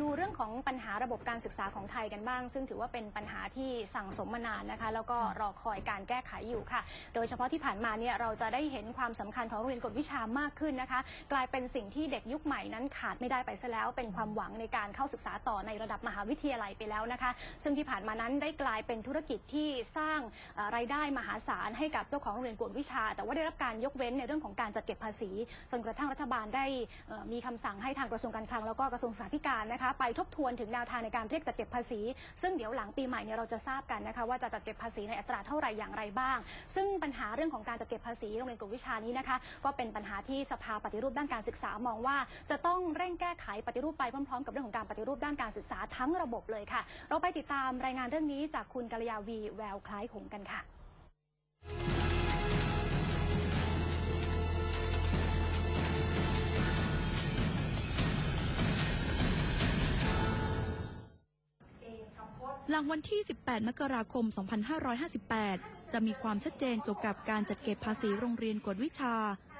ดูเรื่องของปัญหาระบบการศึกษาของไทยกันบ้าง ซึ่งถือว่าเป็นปัญหาที่สั่งสมมานานนะคะ แล้วก็รอคอยการแก้ไขอยู่ค่ะ โดยเฉพาะที่ผ่านมาเนี่ยเราจะได้เห็นความสำคัญของโรงเรียนกฎวิชามากขึ้นนะคะ กลายเป็นสิ่งที่เด็กยุคใหม่นั้นขาดไม่ได้ไปซะแล้ว เป็นความหวังในการเข้าศึกษาต่อในระดับมหาวิทยาลัยไปแล้วนะคะ ซึ่งที่ผ่านมานั้นได้กลายเป็นธุรกิจที่สร้างรายได้มหาศาลให้กับเจ้าของโรงเรียนกวดวิชา แต่ว่าได้รับการยกเว้นในเรื่องของการจัดเก็บภาษีจนกระทั่งรัฐบาลได้มีคำสั่งให้ทางกระทรวงการคลังแล้วก็กระทรวงสาธารณสุขนะคะไปทบทวนถึงแนวทางในการเรียกจัดเก็บภาษี ซึ่งเดี๋ยวหลังปีใหม่เนี่ยเราจะทราบกันนะคะว่าจะจัดเก็บภาษีในอัตราเท่าไหร่อย่างไรบ้าง ซึ่งปัญหาเรื่องของการจัดเก็บภาษีโรงเรียนกวดวิชานี้นะคะ ก็เป็นปัญหาที่สภาปฏิรูปด้านการศึกษามองว่า จะต้องเร่งแก้ไขปฏิรูปไปพร้อมๆ กับเรื่องของการปฏิรูปด้านการศึกษาทั้งระบบเลยค่ะ เราไปติดตามรายงานเรื่องนี้จากคุณกัลยาวีแววคล้ายหงกันค่ะ หลังวันที่ 18 มกราคม 2558 จะมีความชัดเจนเกี่ยวกับการจัดเก็บภาษีโรงเรียนกวดวิชา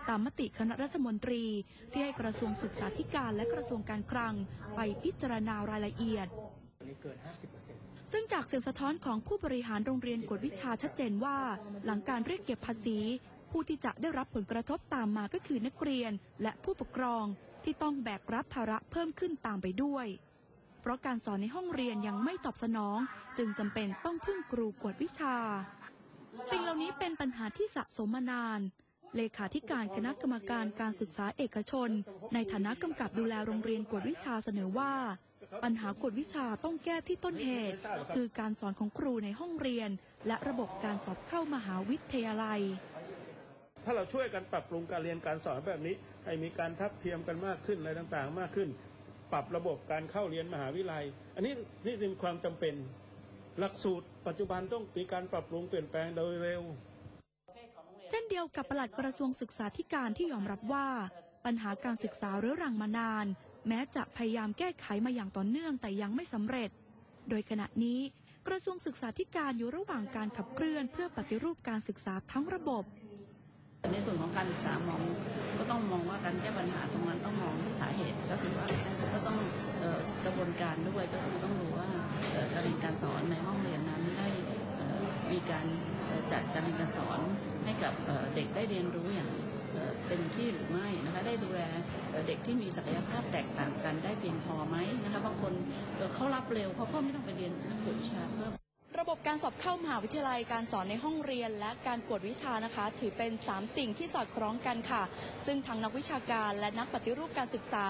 ตามมติคณะรัฐมนตรี ที่ให้กระทรวงศึกษาธิการและกระทรวงการคลัง ไปพิจารณารายละเอียดซึ่งจากเสียงสะท้อนของผู้บริหารโรงเรียนกวดวิชาชัดเจนว่า หลังการเรียกเก็บภาษี ผู้ที่จะได้รับผลกระทบตามมาก็คือนักเรียน และผู้ปกครองที่ต้องแบกรับภาระเพิ่มขึ้นตามไปด้วย เพราะการสอนในห้องเรียนยังไม่ตอบสนอง จึงจำเป็นต้องพึ่งครูกวดวิชา สิ่งเหล่านี้เป็นปัญหาที่สะสมมานาน เลขาธิการคณะกรรมการการศึกษาเอกชน ในฐานะกำกับดูแลโรงเรียนกวดวิชาเสนอว่า ปัญหากวดวิชาต้องแก้ที่ต้นเหตุ คือการสอนของครูในห้องเรียน และระบบการสอบเข้ามหาวิทยาลัยถ้าเราช่วยกันปรับปรุงการเรียนการสอนแบบนี้ ให้มีการทับเทียมกันมากขึ้นอะไรต่างๆ มากขึ้น ปรับระบบการเข้าเรียนมหาวิทยาลัย อันนี้นี่เป็นความจำเป็น หลักสูตร ปัจจุบันต้องมีการปรับปรุงเปลี่ยนแปลงโดยเร็ว เช่นเดียวกับปลัดกระทรวงศึกษาธิการที่ยอมรับว่า ปัญหาการศึกษาเรื้อรังมานาน แม้จะพยายามแก้ไขมาอย่างต่อเนื่องแต่ยังไม่สำเร็จ โดยขณะนี้กระทรวงศึกษาธิการอยู่ระหว่างการขับเคลื่อนเพื่อปฏิรูปการศึกษาทั้งระบบ ในส่วนของการศึกษามองก็ต้องมองว่าการแก้ปัญหาตรงนั้นต้องมองที่สาเหตุก็คือว่าก็ต้องกระบวนการด้วยก็คือต้องดูว่าการเรียนการสอนในห้องเรียนนั้นได้มีการจัดการเรียนการสอนให้กับเด็กได้เรียนรู้อย่างเต็มที่หรือไม่นะคะได้ดูแลเด็กที่มีศักยภาพแตกต่างกันได้เพียงพอไหมนะคะบางคนเขารับเร็วเขาก็ไม่ต้องไปเรียนเรื่องกวิชาเพิ่ม ระบบการสอบเข้ามหาวิทยาลัยการสอนในห้องเรียน และการกวดวิชานะคะ ถือเป็น 3 สิ่งที่สอดคล้องกันค่ะ ซึ่งทั้งนักวิชาการและนักปฏิรูปการศึกษา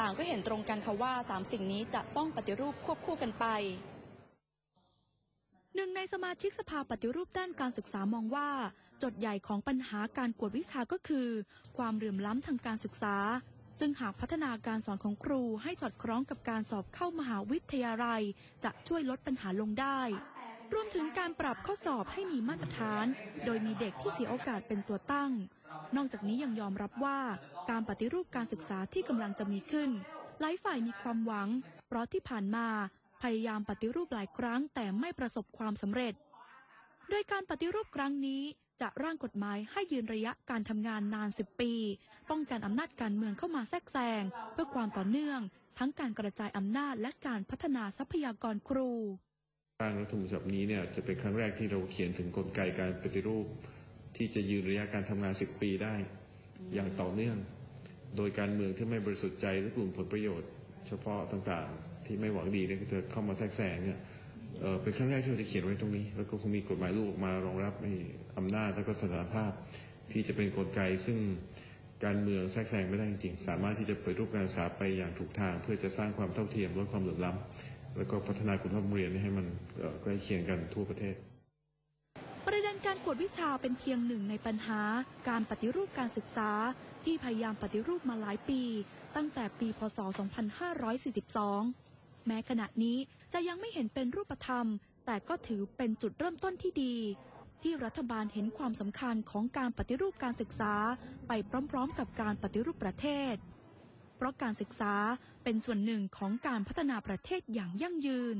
ต่างก็เห็นตรงกันค่ะว่า 3 สิ่งนี้จะต้องปฏิรูปควบคู่กันไปหนึ่งในสมาชิกสภาปฏิรูปด้านการศึกษามองว่าจทย์ใหญ่ของปัญหาการกวดวิชาก็คือ ความเหลื่อมล้ำทางการศึกษา ซึ่งหากพัฒนาการสอนของครูให้สอดคล้องกับการสอบเข้ามหาวิทยาลัย จะช่วยลดปัญหาลงได้ รวมถึงการปรับข้อสอบให้มีมาตรฐาน โดยมีเด็กที่เสียโอกาสเป็นตัวตั้ง นอกจากนี้ยังยอมรับว่าการปฏิรูปการศึกษาที่กำลังจะมีขึ้น หลายฝ่ายมีความหวัง เพราะที่ผ่านมาพยายามปฏิรูปหลายครั้งแต่ไม่ประสบความสำเร็จ โดยการปฏิรูปครั้งนี้จะร่างกฎหมายให้ยืนระยะการทำงานนาน 10 ปี ป้องกันอำนาจการเมืองเข้ามาแทรกแซง เพื่อความต่อเนื่อง ทั้งการกระจายอำนาจและการพัฒนาทรัพยากรครู ร่างรัฐธรรมนูญฉบับนี้เนี่ยจะเป็นครั้งแรกที่เราเขียนถึงกลไกการปฏิรูป ที่จะยืนระยะการทำงาน 10 ปีได้ อย่างต่อเนื่อง โดยการเมืองที่ไม่บริสุทธิ์ใจหรือกลุ่มผลประโยชน์ เฉพาะต่างๆ ที่ไม่หวังดีเนี่ยจะเข้ามาแทรกแซงเนี่ยเอ่อเป็นครั้งแรกที่เราจะเขียนไว้ตรงนี้ แล้วก็คงมีกฎหมายลูกออกมารองรับในอำนาจและก็สถานภาพ ที่จะเป็นกลไกซึ่งการเมืองแทรกแซงไม่ได้จริงๆสามารถที่จะเปิดรูปการศึกษาไปอย่างถูกทาง เพื่อจะสร้างความเท่าเทียมลดความเหลื่อมล้ำ แล้วก็พัฒนาคุณภาพเรียนให้มันใกล้เคียงกันทั่วประเทศ ประเด็นการกวดวิชาเป็นเพียงหนึ่งในปัญหา การปฏิรูปการศึกษา ที่พยายามปฏิรูปมาหลายปี ตั้งแต่ปี พศ 2542 แม้ขณะนี้จะยังไม่เห็นเป็นรูปธรรม แต่ก็ถือเป็นจุดเริ่มต้นที่ดี ที่รัฐบาลเห็นความสำคัญของการปฏิรูปการศึกษา ไปพร้อม ๆ กับการปฏิรูปประเทศ เพราะการศึกษาเป็นส่วนหนึ่งของการพัฒนาประเทศอย่างยั่งยืน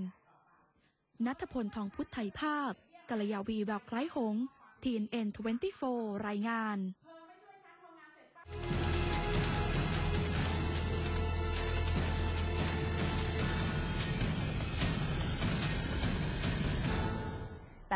นัทพลทองพุทธไทยภาพกัลยาวีแววคล้ายหง TNN 24 รายงาน